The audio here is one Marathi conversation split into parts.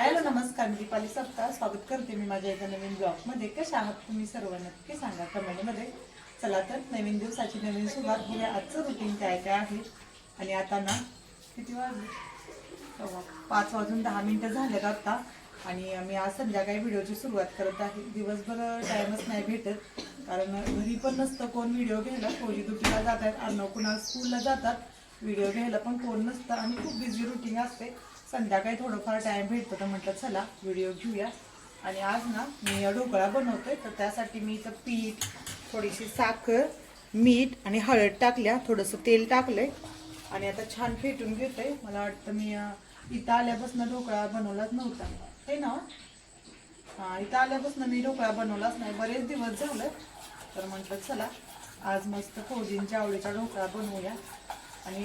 हॅलो नमस्कार मी दीपाली सप्ताह. स्वागत करते मी माझ्या एका नवीन ब्लॉगमध्ये. कशा आहात तुम्ही सर्व? नक्की सांगा कमेंटमध्ये. चला तर नवीन दिवसाची नवीन सुरुवात बघूया आजचं रुटीन काय काय आहे? आणि आता ना किती वाजले? पाच वाजून दहा मिनटं झालेत आत्ता आणि मी आज संध्याकाळी व्हिडिओची सुरुवात करत आहे. दिवसभर टाईमच नाही भेटत. कारण घरी पण नसतं कोण व्हिडिओ घ्यायला. कोणी ड्युटीला जातात अर्णव कुणाल स्कूलला जातात. व्हिडिओ घ्यायला पण कोण नसतं. आणि खूप बिझी रुटीन असते. संध्याकाळी थोडंफार टाइम भेटतो तर म्हटलं चला व्हिडिओ घेऊया. आणि आज ना मी ढोकळा बनवतोय तर त्यासाठी मी इथं पीठ थोडीशी साखर मीठ आणि हळद टाकल्या. थोडंसं तेल टाकलंय. आणि आता छान फेटून घेतोय. मला वाटतं मी इथं आल्यापासून ढोकळा बनवलाच नव्हता. हे ना हा इथं आल्यापासून मी ढोकळा बनवलाच नाही. बरेच दिवस झालं. तर म्हटलं चला आज मस्त फौजींच्या आवडीचा ढोकळा बनवूया. आणि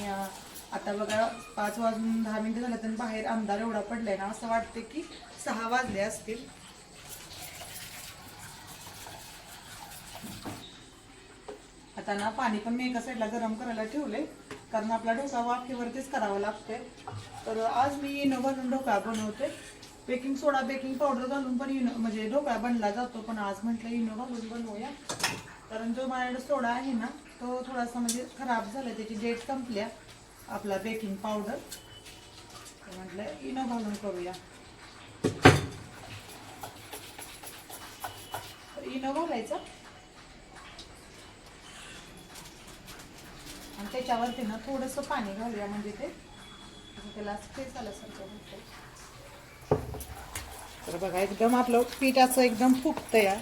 आता बघा पाच वाजून दहा मिनिटं झालं तर बाहेर आमदार एवढा पडलाय ना असं वाटते की सहा वाजले असतील. आता ना पाणी पण मी एका साईडला गरम करायला ठेवले कारण आपला ढोका वाफेवरतीच करावा लागतोय. तर आज मी इनो घालून ढोकळा बनवते बेकिंग सोडा बेकिंग पावडर घालून पण इनो म्हणजे ढोकळा बनला जातो पण आज म्हटलं इनो घालून बनवूया. कारण जो माझ्याकडे सोडा आहे ना तो थोडासा म्हणजे खराब झाला त्याची डेट संपल्या. आपला बेकिंग पावडर म्हटलं इनो घालून करूया. इनो घालायचा. आणि त्याच्यावरती ना थोडंसं पाणी घालूया म्हणजे ते. त्याला स्पेस आल्यासारखं होतं तर बघा एकदम आपलं पीठ असं एकदम फुगतं या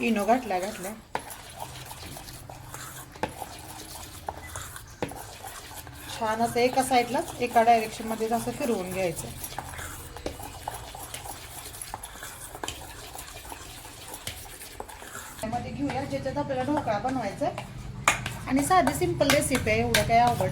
इनो घातल्या घातल्या छान असं एका साईडलाच एका डायरेक्शनमध्ये असं फिरवून घ्यायचं त्यामध्ये घेऊया ज्याच्यात आपल्याला ढोकळा बनवायचा आहे. आणि साधी सिंपल रेसिपी आहे एवढं काही अवघड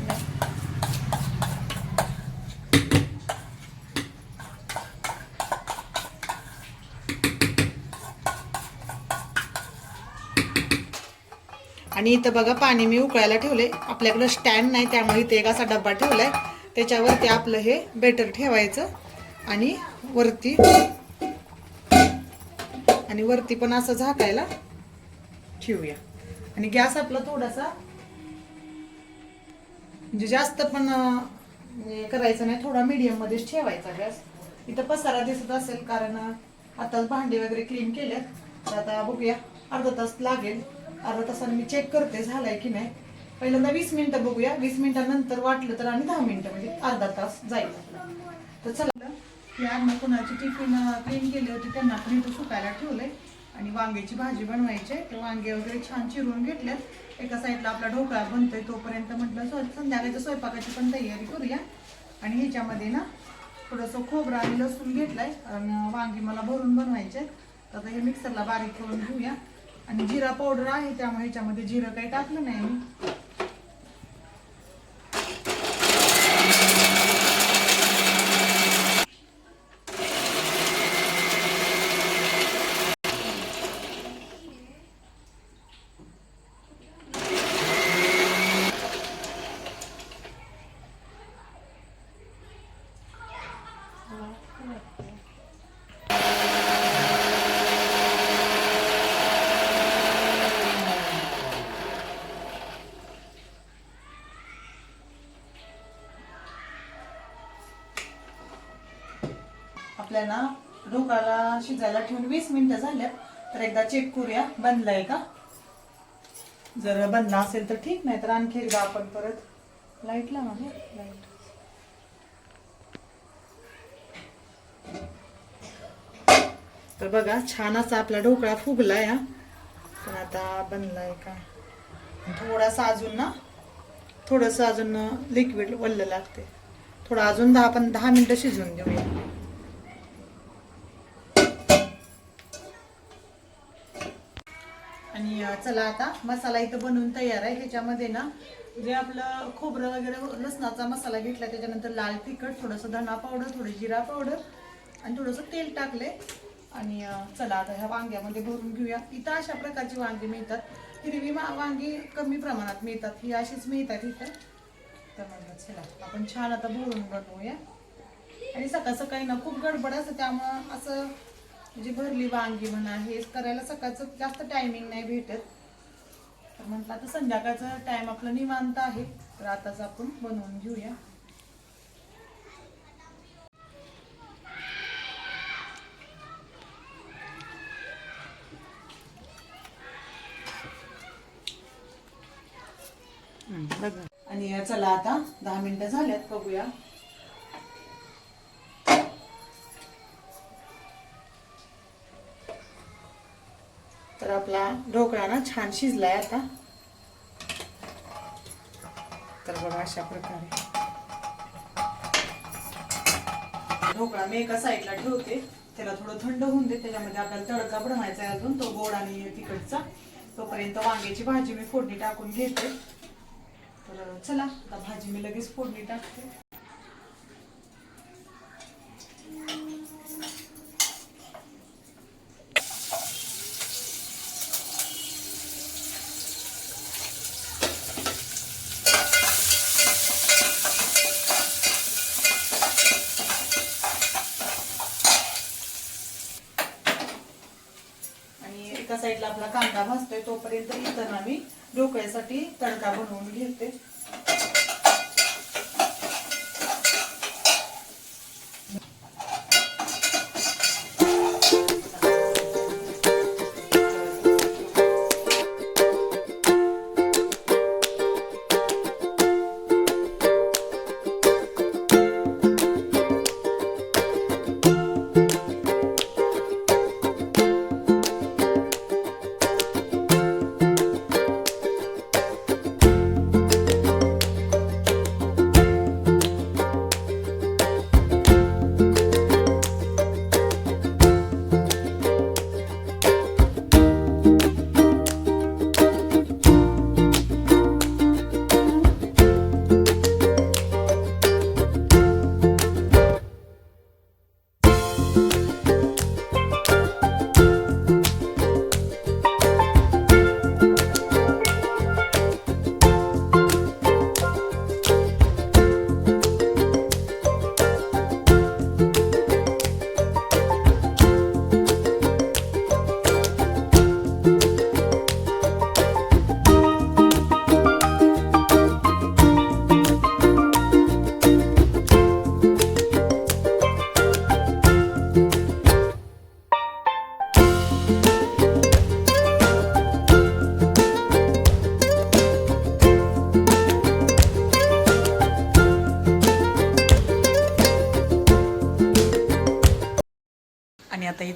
आणि इथं बघा पाणी मी उकळायला ठेवले आपल्याकडं स्टँड नाही त्यामुळे इथे एक असा डब्बा ठेवलाय. त्याच्यावरती आपलं हे बेटर ठेवायचं आणि वरती आणि वरती पण असं झाकायला ठेवूया. आणि गॅस आपला थोडासा म्हणजे जास्त पण करायचं नाही थोडा मीडियम मध्येच ठेवायचा गॅस. इथं पसारा दिसत असेल कारण आताच भांडी वगैरे क्लीन केल्यात. तर आता बघूया अर्धा तास लागेल. अर्धा तासाने मी चेक करते झालाय की नाही. पहिल्यांदा वीस मिनिटं बघूया. वीस मिनिटानंतर वाटलं तर आणि दहा मिनिटं म्हणजे अर्धा तास जाईल तर चला ही अन्न कुणाची टिफिन क्लीन केली होती त्यांना पण इथं सुकायला ठेवलंय. आणि वांग्याची भाजी बनवायची आहे. ते वांगे वगैरे छान चिरून घेतल्यात. एका साईडला आपला ढोकळा बनतोय तोपर्यंत म्हटलं स्व- संध्याकाळच्या स्वयंपाकाची पण तयारी करूया. आणि ह्याच्यामध्ये ना थोडंसं खोबरं आणि लसूण घेतलंय. आणि वांगी मला भरून बनवायचे आहेत. तर आता हे मिक्सरला बारीक करून घेऊया. आणि जिरा पावडर आहे त्यामुळे ह्याच्यामध्ये जिरं काही टाकलं नाही. आपल्या ना ढोकाला शिजायला ठेवून वीस मिनिटं झाल्या तर एकदा चेक करूया. बनलाय का? जर बनला असेल तर ठीक नाही तर आणखी एकदा आपण परत लाइट लावा ना लाइट. तर बघा छान असा आपला ढोकळा फुगलाय हा. पण आता बनलाय का? थोडासा अजून ना थोडंसं अजून लिक्विड वल्ल लागते थोडं अजून दहा पण दहा मिनिटं शिजवून घेऊया. चला आता मसाला इथं बनवून तयार आहे. ह्याच्यामध्ये ना जे आपलं खोबरं वगैरे लसणाचा मसाला घेतला त्याच्यानंतर लाल तिखट थोडंसं धना पावडर थोडं जिरा पावडर आणि थोडंसं तेल टाकले आणि चला आता ह्या वांग्यामध्ये भरून घेऊया. इथं अशा प्रकारची वांगी मिळतात. हिरवी वांगी कमी प्रमाणात मिळतात. ही अशीच मिळतात इथं. तर म्हणलं चला आपण छान आता भरून बनवूया. आणि सकाळ सकाळी ना खूप गडबड असं त्यामुळं असं म्हणजे भरली वांगी म्हणा हे करायला सकाळचं जास्त टायमिंग नाही भेटत. तर म्हटलं आता संध्याकाळचा टाइम आपला निवांत आहे तर आताच आपण बनवून घेऊया. आणि चला आता दहा मिनिटं झाल्यात बघूया. तर आपला ढोकळा ना छान शिजलाय आता. तर बघा अशा प्रकारे. ढोकळा मी एका साईडला ठेवते. त्याला थोडं थंड होऊन दे त्याच्यामध्ये आपल्याला तडका बनवायचा आहे अजून तो गोड आणि तिखटचा. तोपर्यंत वांग्याची भाजी मी फोडणी टाकून घेते. तर चला आता भाजी मी लगेच फोडणी टाकते आणि एका साईडला आपला कांदा भाजतोय तोपर्यंत इथं ना मी ढोकळ्यासाठी तडका बनवून घेते.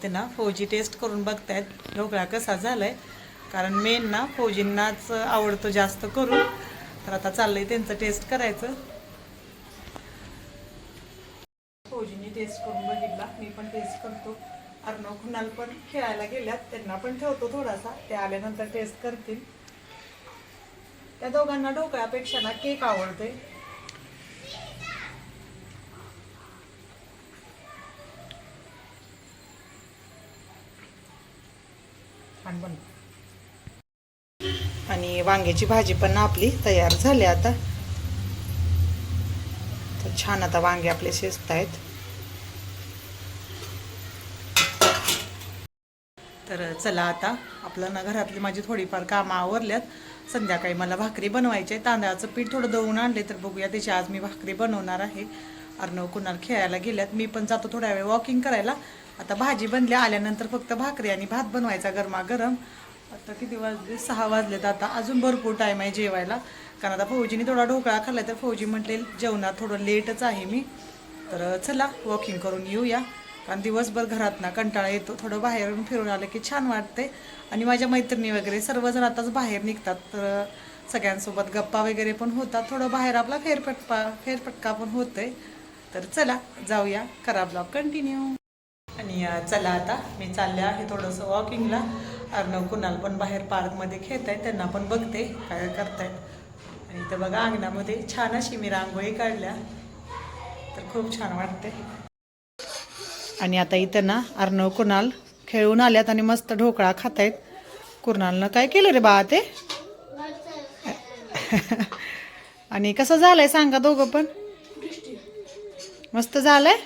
इथे ना फौजी टेस्ट करून बघतायत. ढोकळा कसा झालाय? कारण मेन ना फौजींनाच आवडतो जास्त करून. तर आता चाललंय त्यांचं टेस्ट करायचं. फौजींनी टेस्ट करून बघितला. मी पण टेस्ट करतो. अर्णव कुणाल पण खेळायला गेल्यात. त्यांना पण ठेवतो थोडासा. ते आल्यानंतर टेस्ट करतील. त्या दोघांना ढोकळ्यापेक्षा ना केक आवडते छान बनतो आणि वांग्याची भाजी पण आपली तयार झाली आता. तर छान आता वांगे आपले शिजत आहेत तर चला आता आपलं ना घरातली माझी थोडीफार कामं आवरल्यात. संध्याकाळी मला भाकरी बनवायची आहे. तांदळाचं पीठ थोडं दळून आणले तर बघूया त्याची आज मी भाकरी बनवणार आहे. अर्णव कुणाल खेळायला गेल्यात. मी पण जातो थोड्या वेळ वॉकिंग करायला. आता भाजी बनल्या आल्यानंतर फक्त भाकरी आणि भात बनवायचा गरमागरम. आता किती वाजले? सहा वाजलेत आता. अजून भरपूर टाईम आहे जेवायला. कारण आता फौजीने थोडा ढोकळा खाल्ला तर फौजी म्हटले जेवणात थोडं लेटच आहे मी. तर चला वॉकिंग करून येऊया. कारण दिवसभर घरात ना कंटाळा येतो. थोडं बाहेरून फिरून आलं की छान वाटते आणि माझ्या मैत्रिणी वगैरे सर्वजण आताच बाहेर निघतात. तर सगळ्यांसोबत गप्पा वगैरे पण होतात. थोडं बाहेर आपला फेरफटका फेरफटका पण होतंय. तर चला जाऊया. करा ब्लॉग. कंटिन्यू आणि चला आता. मी चालले आहे थोडंसं वॉकिंगला अर्णव कुणाल पण बाहेर पार्कमध्ये खेळत आहेत त्यांना पण बघते काय करतायत. आणि इथं बघा अंगणामध्ये छान अशी मी रांगोळी काढल्या. तर खूप छान वाटते आणि आता इथं ना अर्णव कुणाल खेळून आल्यात आणि मस्त ढोकळा खातायत. कुणालनं काय केलं रे बा ते? आणि कसं झालंय सांगा दोघं पण? मस्त झालंय?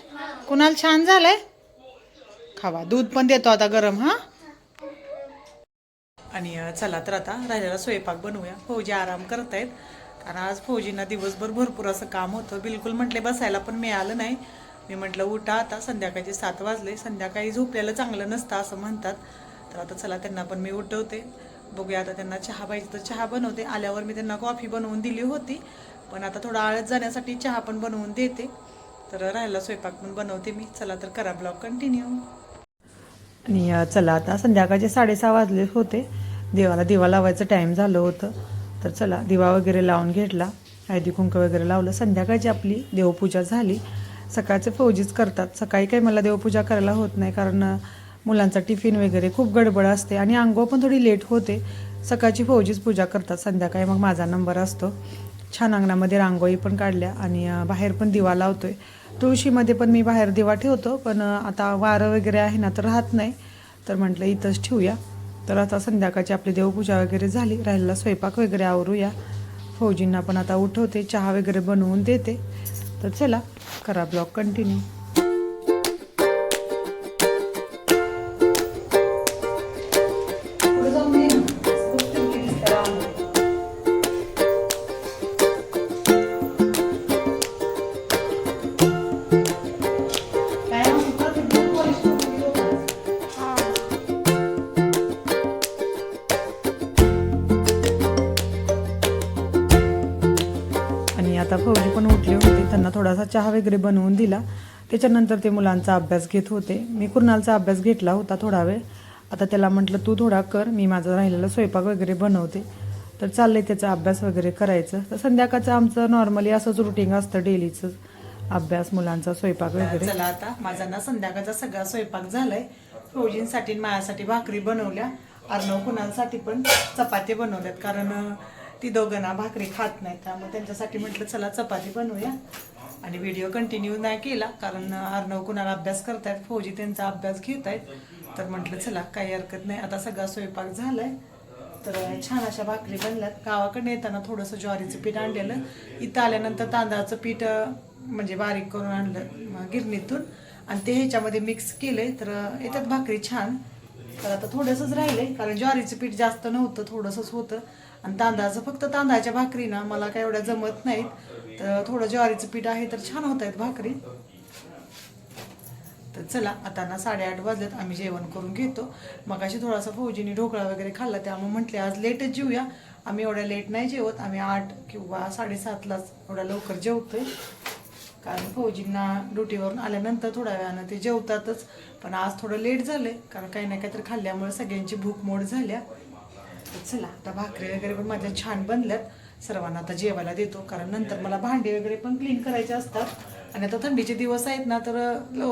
कुणाल छान झालंय? खावा. दूध पण देतो आता गरम हा? आणि चला तर आता राहिलेला स्वयंपाक बनवूया. फौजी आराम करत आहेत कारण आज फौजींना दिवसभर भरपूर असं काम होतं. बिलकुल म्हटले बसायला पण मिळालं नाही. मी म्हटलं उठा आता संध्याकाळचे सात वाजले. संध्याकाळी झोपलेलं चांगलं नसतं असं म्हणतात. तर आता चला त्यांना पण मी उठवते. बघूया आता त्यांना चहा पाहिजे तर चहा बनवते. आल्यावर मी त्यांना कॉफी बनवून दिली होती. पण आता थोडा आळस जाण्यासाठी चहा पण बनवून देते. तर राहिला स्वयंपाक पण बनवते मी. चला तर करा ब्लॉग कंटिन्यू. आणि चला आता संध्याकाळचे साडेसहा वाजले होते. देवाला दिवा लावायचं टाईम झालं होतं. तर चला दिवा वगैरे लावून घेतला. हळदी कुंक वगैरे लावलं. संध्याकाळची आपली देवपूजा झाली. सकाळचे फौजीच करतात. सकाळी काही मला देवपूजा करायला होत नाही कारण मुलांचा टिफिन वगैरे खूप गडबड असते आणि आंघोळ पण थोडी लेट होते. सकाळची फौजीच पूजा करतात. संध्याकाळी मग माझा नंबर असतो. छान अंगणामध्ये रांगोळी पण काढल्या आणि बाहेर पण दिवा लावतोय. तुळशीमध्ये पण मी बाहेर दिवा ठेवतो पण आता वारं वगैरे आहे ना तर राहत नाही. तर म्हटलं इथंच ठेवूया. तर आता संध्याकाळची आपली देवपूजा वगैरे झाली राहिलेला स्वयंपाक वगैरे आवरूया. फौजींना पण आता उठवते चहा वगैरे बनवून देते. तर चला करा ब्लॉग कंटिन्यू. फौजी पण उठले होते. त्यांना थोडासा चहा वगैरे बनवून दिला. त्याच्यानंतर ते मुलांचा अभ्यास घेत होते. मी कुणालचा अभ्यास घेतला होता थोडा वेळ. आता त्याला म्हटलं तू थोडा कर. मी माझा राहिलेला स्वयंपाक वगैरे बनवते. तर चाललंय त्याचा अभ्यास वगैरे करायचं. तर संध्याकाळचं आमचं नॉर्मली असंच रुटीन असतं डेलीचं अभ्यास मुलांचा स्वयंपाक वगैरे. चला आता. माझा ना संध्याकाळचा सगळा स्वयंपाक झालाय. फौजींसाठी माझ्यासाठी भाकरी बनवल्या. अर्णव कुणालसाठी पण चपाती बनवल्यात. कारण ती ती दोघांना भाकरी खात नाही त्यामुळे त्यांच्यासाठी म्हटलं चला चपाती बनवूया. आणि व्हिडिओ कंटिन्यू नाही केला कारण अर्णव कुणाला अभ्यास करतायत फौजी त्यांचा अभ्यास घेत आहेत तर म्हटलं चला काही हरकत नाही. आता सगळा स्वयंपाक झालाय. तर छान अशा भाकरी बनल्यात. गावाकडे येताना थोडंसं ज्वारीचं पीठ आणलेलं. इथं आल्यानंतर तांदळाचं पीठ म्हणजे बारीक करून आणलं गिरणीतून. आणि ते ह्याच्यामध्ये मिक्स केलंय तर येतात भाकरी छान. तर आता थोडंसंच राहिलंय कारण ज्वारीचं पीठ जास्त नव्हतं थोडंसंच होतं. आणि तांदळाचं फक्त तांदळाच्या भाकरी ना मला काय एवढ्या जमत नाहीत. तर थोडं ज्वारीचं पीठ आहे तर छान होत आहेत भाकरी. तर चला आता ना साडेआठ वाजल्यात आम्ही जेवण करून घेतो. मग अशी थोडासा फौजीनी ढोकळा वगैरे खाल्ला त्यामुळे म्हटले आज लेटच जेऊया. आम्ही एवढ्या लेट नाही जेवत. आम्ही आठ किंवा साडेसातलाच एवढ्या लवकर जेवतोय. कारण फौजींना ड्युटीवरून आल्यानंतर थोड्या वेळानं ते जेवतातच. पण आज थोडं लेट झालं कारण काही ना काहीतरी खाल्ल्यामुळे सगळ्यांची भूक मोड झाल्या. तर चला आता भाकरी वगैरे पण माझ्या छान बनल्यात. सर्वांना आता जेवायला देतो कारण नंतर मला भांडे वगैरे पण क्लीन करायचे असतात. आणि आता थंडीचे दिवस आहेत ना तर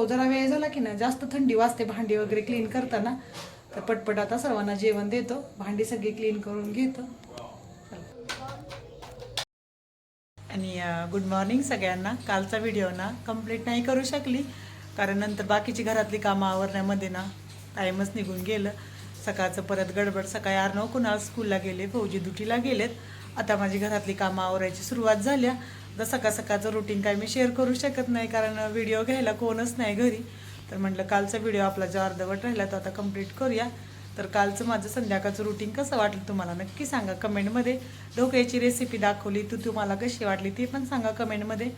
जरा वेळ झाला की ना जास्त थंडी वाजते भांडी वगैरे क्लीन करताना. तर पटपट आता सर्वांना जेवण देतो भांडी सगळी क्लीन करून घेतो. आणि गुड मॉर्निंग सगळ्यांना. कालचा व्हिडिओ ना कंप्लीट नाही करू शकली कारण नंतर बाकीची घरातली कामं आवरण्यामध्ये ना टाईमच निघून गेलं. सकाळचं परत गडबड सकाळी अर्नव कुणाल स्कूलला गेले फौजी ड्युटीला गेलेत. आता माझी घरातली कामं आवरायची सुरुवात झाल्या. आता सकाळ सकाळचं रुटीन काय मी शेअर करू शकत नाही कारण व्हिडिओ घ्यायला कोणच नाही घरी. तर म्हटलं कालचा व्हिडिओ आपला जो अर्धवट राहिला तो आता कंप्लीट करूया. तर कालचं माझं संध्याकाळचं रुटीन कसं वाटलं तुम्हाला नक्की सांगा कमेंटमध्ये ढोकळ्याची रेसिपी दाखवली तू तुम्हाला कशी वाटली ती पण सांगा कमेंटमध्ये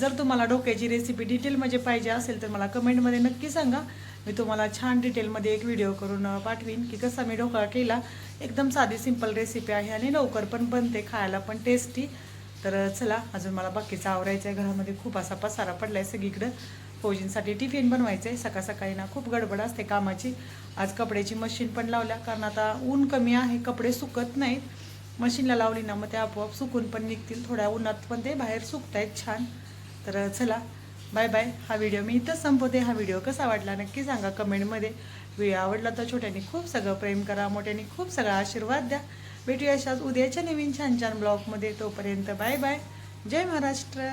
जर तुम्हाला डोक्याची रेसिपी डिटेलमध्ये पाहिजे असेल तर मला कमेंटमध्ये नक्की सांगा. मी तुम्हाला छान डिटेलमध्ये एक व्हिडिओ करून पाठवीन की कसा मी ढोकळा केला. एकदम साधी सिंपल रेसिपी आहे आणि लवकर पण बनते खायला पण टेस्टी तर चला अजून मला बाकीचं आवरायचं आहे घरामध्ये खूप असा पसारा पडला आहे सगळीकडं. फौजींसाठी टिफिन बनवायचं आहे सकाळ सकाळी ना खूप गडबड असते कामाची. आज कपड्याची मशीन पण लावल्या कारण आता ऊन कमी आहे कपडे सुकत नाहीत. मशीनला लावली ना मग ते आपोआप सुकून पण निघतील. थोड्या उन्हात पण ते बाहेर सुकत आहेत छान. तर चला बाय बाय हा व्हिडिओ मी इथंच संपवते. हा व्हिडिओ कसा वाटला नक्की सांगा कमेंटमध्ये. व्हिडिओ आवडला तर छोट्याने खूप सगळं प्रेम करा मोठ्याने खूप सगळा आशीर्वाद द्या. भेटूया अशाच उद्याच्या नवीन छान छान ब्लॉगमध्ये तोपर्यंत बाय बाय जय महाराष्ट्र.